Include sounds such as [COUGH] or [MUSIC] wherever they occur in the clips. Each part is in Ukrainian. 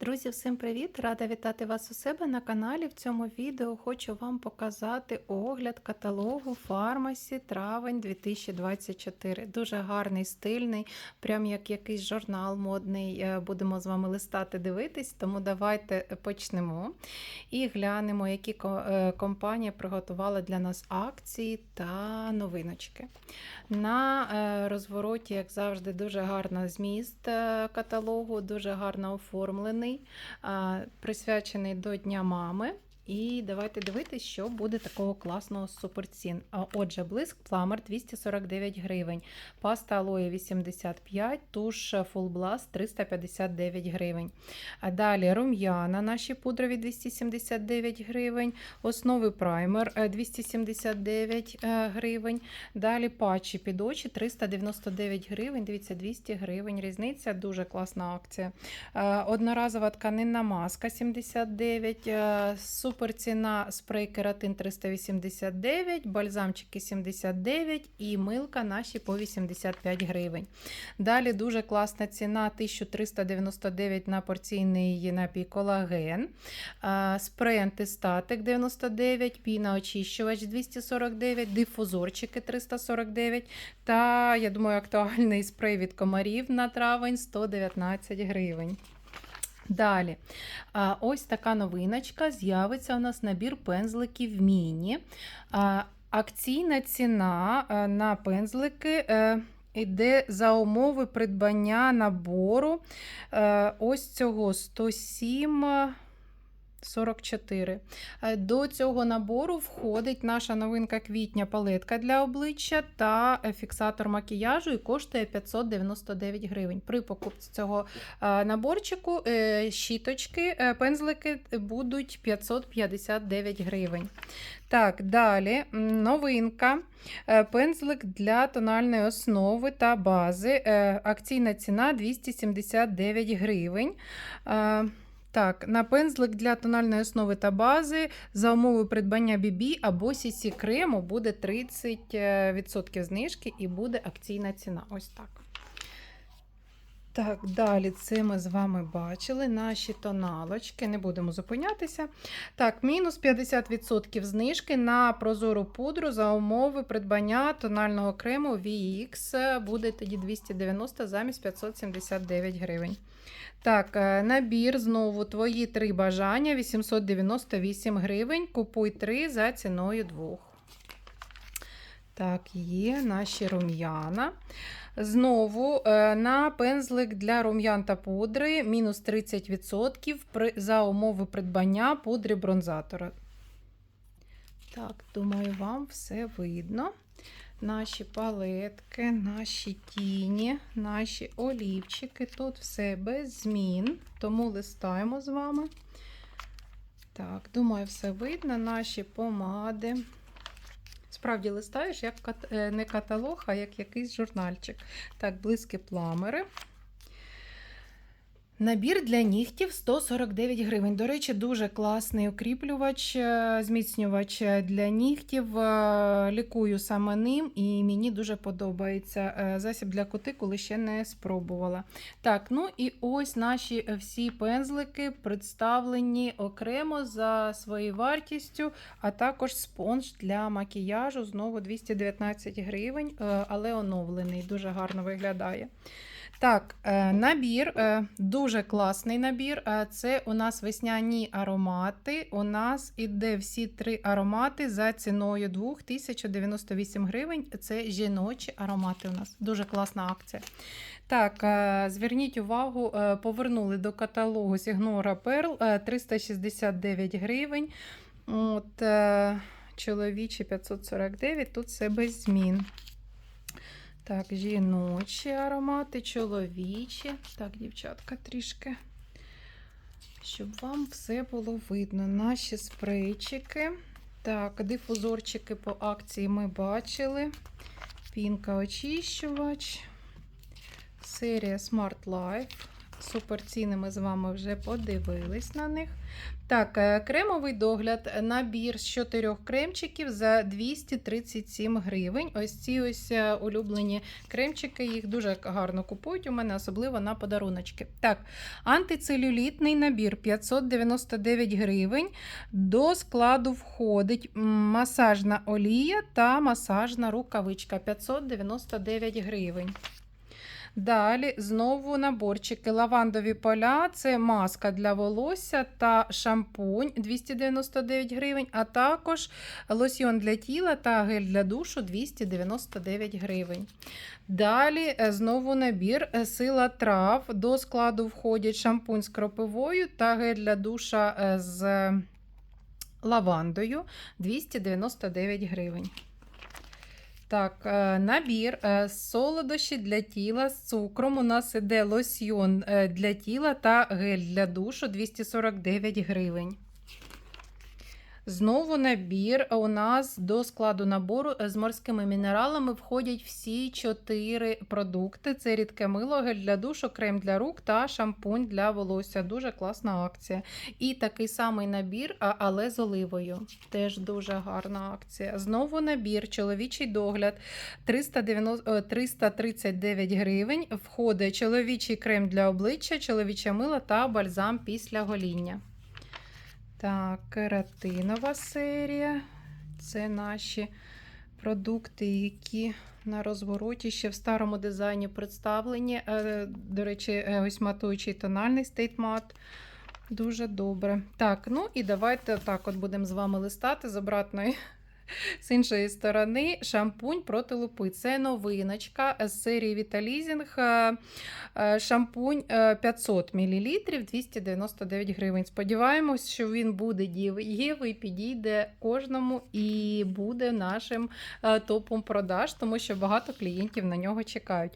Друзі, всім привіт! Рада вітати вас у себе на каналі. В цьому відео хочу вам показати огляд каталогу Фармасі травень 2024. Дуже гарний, стильний, прям як якийсь журнал модний. Е, Будемо з вами листати, дивитись, тому давайте почнемо і глянемо, які е, компанія приготувала для нас акції та новиночки. На е, розвороті, як завжди, дуже гарна зміст каталогу, дуже гарно оформлений, присвячений до Дня мами. І давайте дивитись, що буде такого класного суперцін. Отже, блиск Пламер 249 гривень, паста алоє 85, туш Full Blast 359 гривень. А далі рум'яна наші пудрові 279 гривень, основи праймер е, 279 е, гривень. Далі патчі під очі 399 гривень. Дивіться, 200 гривень. Різниця дуже класна акція. Е, Одноразова тканинна маска 79, е, суперціна спрей кератин 389, бальзамчики 79 і милка наші по 85 гривень. Далі дуже класна ціна 1399 на порційний напій колаген. Спрей антистатик 99, піна очищувач 249, дифузорчики 349 та, я думаю, актуальний спрей від комарів на травень 119 гривень. Далі, ось така новиночка. З'явиться у нас набір пензликів міні. Акційна ціна а, на пензлики. йде Іде за умови придбання набору е, ось цього 107 е, 44. Е, До цього набору входить наша новинка квітня палетка для обличчя та е, фіксатор макіяжу і коштує 599 гривень. При покупці цього е, наборчику щіточки, пензлики будуть 559 гривень. Так, далі новинка. Пензлик для тональної основи та бази. Акційна ціна 279 гривень. Е, Так, на пензлик для тональної основи та бази за умови придбання BB або CC крему буде 30% знижки і буде акційна ціна. Ось так. Так, далі це ми з вами бачили наші тоналочки. Не будемо зупинятися. Так, мінус 50% знижки на прозору пудру за умови придбання тонального крему VX буде тоді 290 замість 579 гривень. Так, е, набір знову твої три бажання 898 гривень. Купуй три за ціною двох. Так, є наші рум'яна. Знову е, на пензлик для рум'ян та пудри мінус 30% за умови придбання пудри бронзатора. Так, думаю, вам все видно. Наші палетки, наші тіні, наші олівчики. Тут все без змін, тому листаємо з вами. Так, думаю, все видно. Наші помади. Справді листаєш, як е, не каталог, а як якийсь журнальчик. Так, близькі пламери. Набір для нігтів 149 гривень. До речі, дуже класний укріплювач, е, зміцнювач для нігтів. Е, Лікую саме ним і мені дуже подобається. Е, Засіб для кутикули ще не спробувала. Так, ну і ось наші е, всі пензлики представлені окремо за своєю вартістю, а також спонж для макіяжу. Знову 219 гривень, е, але оновлений, дуже гарно виглядає. Так, е, набір, е, дуже класний набір. Е, Це у нас весняні аромати. У нас іде всі три аромати за ціною 2098 гривень. Це жіночі аромати у нас. Дуже класна акція. Так, зверніть увагу, повернули до каталогу Сігнора Перл е, 369 гривень. От, чоловічі 549, тут все без змін. Так, жіночі аромати, чоловічі. Так, дівчатка, трішки. Щоб вам все було видно. Наші спрейчики. Так, дифузорчики по акції ми бачили. Пінка очищувач. Серія Smart Life. Супер ціни ми з вами вже подивились на них. Так, е, кремовий догляд, набір з чотирьох кремчиків за 237 гривень. Ось ці ось е, улюблені кремчики, їх дуже гарно купують у мене, особливо на подаруночки. Так, антицелюлітний набір 599 гривень. До складу входить масажна олія та масажна рукавичка 599 гривень. Далі знову наборчики лавандові поля, це маска для волосся та шампунь 299 гривень, а також лосьйон для тіла та гель для душу 299 гривень. Далі е, знову набір е, сила трав. До складу входять шампунь з кропивою та гель для душа е, з лавандою 299 гривень. Так, е, набір е, солодощі для тіла з цукром. У нас іде лосьйон е, для тіла та гель для душу 249 гривень. Знову набір. У нас до складу набору е, з морськими мінералами входять всі чотири продукти: це рідке мило, гель для душу, крем для рук та шампунь для волосся. Дуже класна акція. І такий самий набір, але з оливою. Теж дуже гарна акція. Знову набір, чоловічий догляд 390, е, 339 гривень. Входить чоловічий крем для обличчя, чоловіче мило та бальзам після гоління. Так, кератинова серія. Це наші продукти, які на розвороті ще в старому дизайні представлені. Е, До речі, е, ось матуючий тональний стейтмат. Дуже добре. Так, ну і давайте так от будемо з вами листати з обратної. З іншої сторони, шампунь проти лупи. Це новиночка з серії Віталізінг. Е, е, Шампунь е, 500 мл 299 гривень. Сподіваємось, що він буде дієвий, підійде кожному і буде нашим е, топом продаж, тому що багато клієнтів на нього чекають.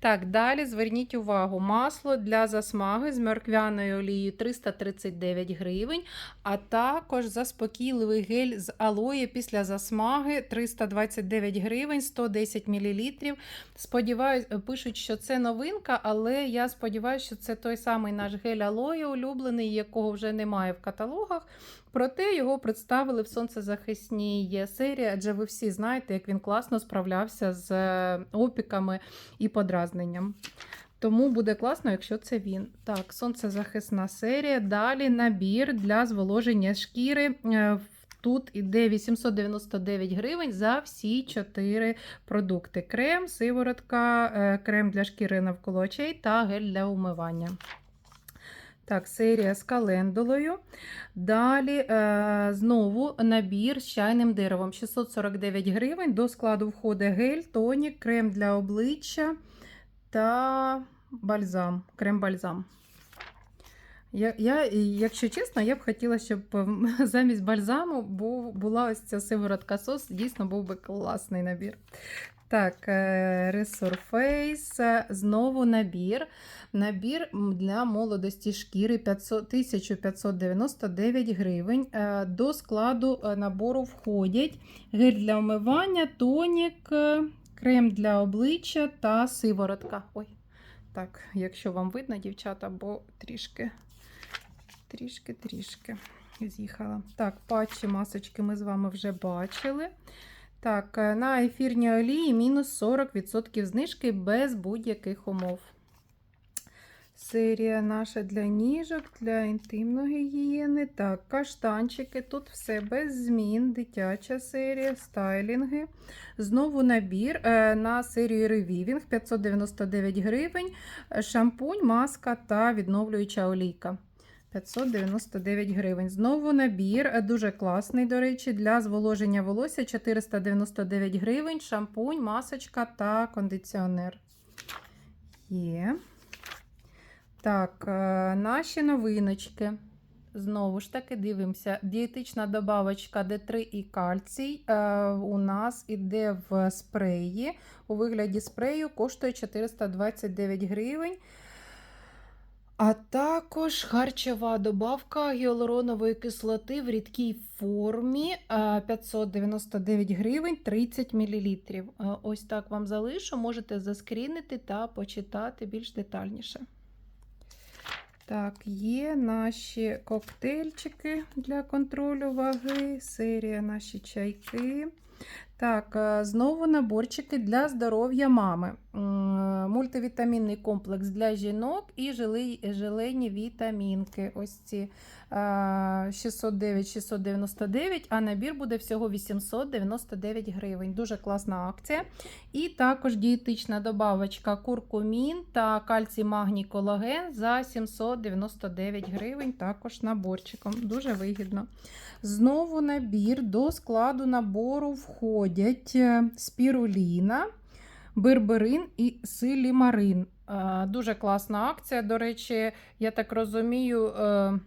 Так, далі зверніть увагу: масло для засмаги з морквяною олією 339 гривень, а також заспокійливий гель з алоє після засмаги 329 гривень, 110 мл. Сподіваюсь, пишуть, що це новинка, але я сподіваюся, що це той самий наш гель алоє улюблений, якого вже немає в каталогах. Проте його представили в сонцезахисній серії, адже ви всі знаєте, як він класно справлявся з е, опіками і подразненням. Тому буде класно, якщо це він. Так, сонцезахисна серія. Далі набір для зволоження шкіри. Тут іде 899 гривень за всі чотири продукти: крем, сиворотка, е, крем для шкіри навколо очей та гель для умивання. Так, серія з календулою. Далі е, знову набір з чайним деревом. 649 гривень. До складу входить гель, тонік, крем для обличчя та бальзам. Крем-бальзам. Я, я, якщо чесно, я б хотіла, щоб ем, [LAUGHS] замість бальзаму був, була ось ця сиворотка сос. Дійсно, був би класний набір. Так, Resurface, е, знову набір. Набір для молодості шкіри 500, 1599 гривень. Е, До складу е, набору входять гель для омивання, тонік, крем для обличчя та сиворотка. Ой, так, якщо вам видно, дівчата, бо трішки, трішки, трішки з'їхала. Так, патчі масочки ми з вами вже бачили. Так, е, на ефірній олії мінус 40% знижки без будь-яких умов. Серія наша для ніжок, для інтимної гігієни. Так, каштанчики. Тут все без змін. Дитяча серія, стайлінги. Знову набір е, на серію Reviving 599 гривень. Шампунь, маска та відновлююча олійка. 599 гривень. Знову набір, е, дуже класний, до речі, для зволоження волосся 499 гривень, шампунь, масочка та кондиціонер. Є. Так, е, наші новиночки. Знову ж таки, дивимося. Дієтична добавочка D3 і кальцій е, у нас іде в спреї. У вигляді спрею коштує 429 гривень. А також харчова добавка гіалуронової кислоти в рідкій формі е, 599 гривень 30 мл. Е, Ось так вам залишу, можете заскрінити та почитати більш детальніше. Так, є наші коктейльчики для контролю ваги, серія наші чайки. Так, е, знову наборчики для здоров'я мами. Мультивітамінний комплекс для жінок і желейні вітамінки. Ось ці е, 609-699, а набір буде всього 899 гривень. Дуже класна акція. І також дієтична добавочка куркумін та кальцій магній колаген за 799 гривень. Також наборчиком. Дуже вигідно. Знову набір до складу набору входять е, спіруліна, берберин і силімарин. Е, Дуже класна акція. До речі, я так розумію. е,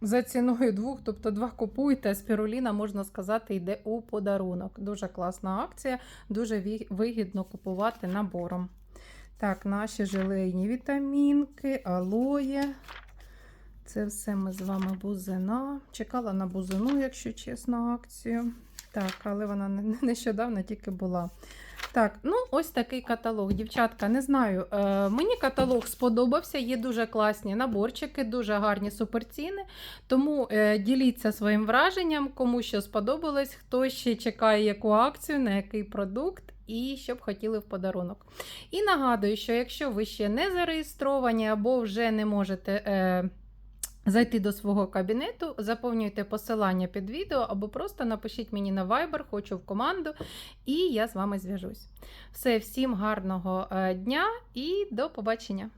За ціною двох, тобто два купуєте, а спіруліна, можна сказати, йде у подарунок. Дуже класна акція, дуже вигідно купувати набором. Так, наші желейні вітамінки, алоє. Це все ми з вами бузина. Чекала на бузину, якщо чесно, акцію. Так, але вона не- нещодавно тільки була. Так, ну ось такий каталог. Дівчатка, не знаю. Е, мені каталог сподобався. Є дуже класні наборчики, дуже гарні суперціни. Тому е, діліться своїм враженням, кому що сподобалось, хто ще чекає яку акцію, на який продукт. І що б хотіли в подарунок. І нагадую, що якщо ви ще не зареєстровані або вже не можете е, зайти до свого кабінету, заповнюйте посилання під відео або просто напишіть мені на Viber, хочу в команду, і я з вами зв'яжусь. Все, всім гарного е, дня і до побачення!